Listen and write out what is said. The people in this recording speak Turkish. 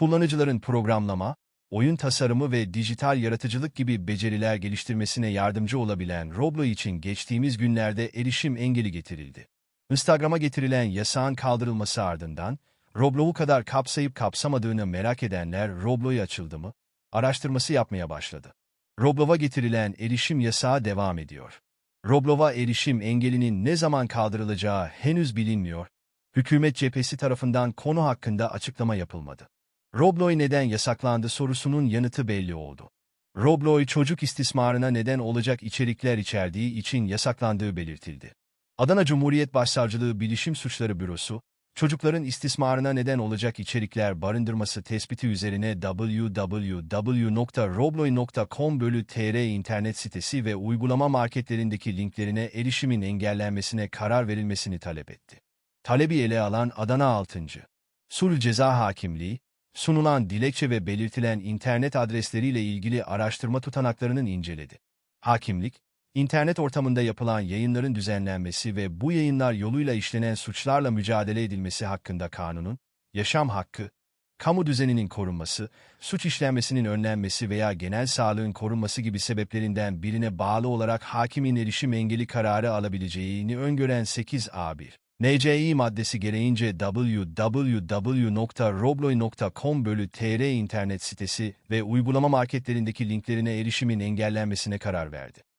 kullanıcıların programlama, oyun tasarımı ve dijital yaratıcılık gibi beceriler geliştirmesine yardımcı olabilen Roblo için geçtiğimiz günlerde erişim engeli getirildi. Instagram'a getirilen yasağın kaldırılması ardından, Roblo'u kadar kapsayıp kapsamadığını merak edenler Roblo'yu açıldı mı, araştırması yapmaya başladı. Roblo'va getirilen erişim yasağı devam ediyor. Roblo'va erişim engelinin ne zaman kaldırılacağı henüz bilinmiyor, hükümet cephesi tarafından konu hakkında açıklama yapılmadı. Roblox neden yasaklandı sorusunun yanıtı belli oldu. Roblox çocuk istismarına neden olacak içerikler içerdiği için yasaklandığı belirtildi. Adana Cumhuriyet Başsavcılığı Bilişim Suçları Bürosu, çocukların istismarına neden olacak içerikler barındırması tespiti üzerine www.robloy.com bölü tr internet sitesi ve uygulama marketlerindeki linklerine erişimin engellenmesine karar verilmesini talep etti. Talebi ele alan Adana 6. Sulh Ceza Hakimliği, sunulan dilekçe ve belirtilen internet adresleriyle ilgili araştırma tutanaklarının inceledi. Hakimlik, internet ortamında yapılan yayınların düzenlenmesi ve bu yayınlar yoluyla işlenen suçlarla mücadele edilmesi hakkında kanunun, yaşam hakkı, kamu düzeninin korunması, suç işlenmesinin önlenmesi veya genel sağlığın korunması gibi sebeplerinden birine bağlı olarak hakimin erişim engeli kararı alabileceğini öngören 8A1. NCİ maddesi gereğince www.robloy.com bölü tr internet sitesi ve uygulama marketlerindeki linklerine erişimin engellenmesine karar verdi.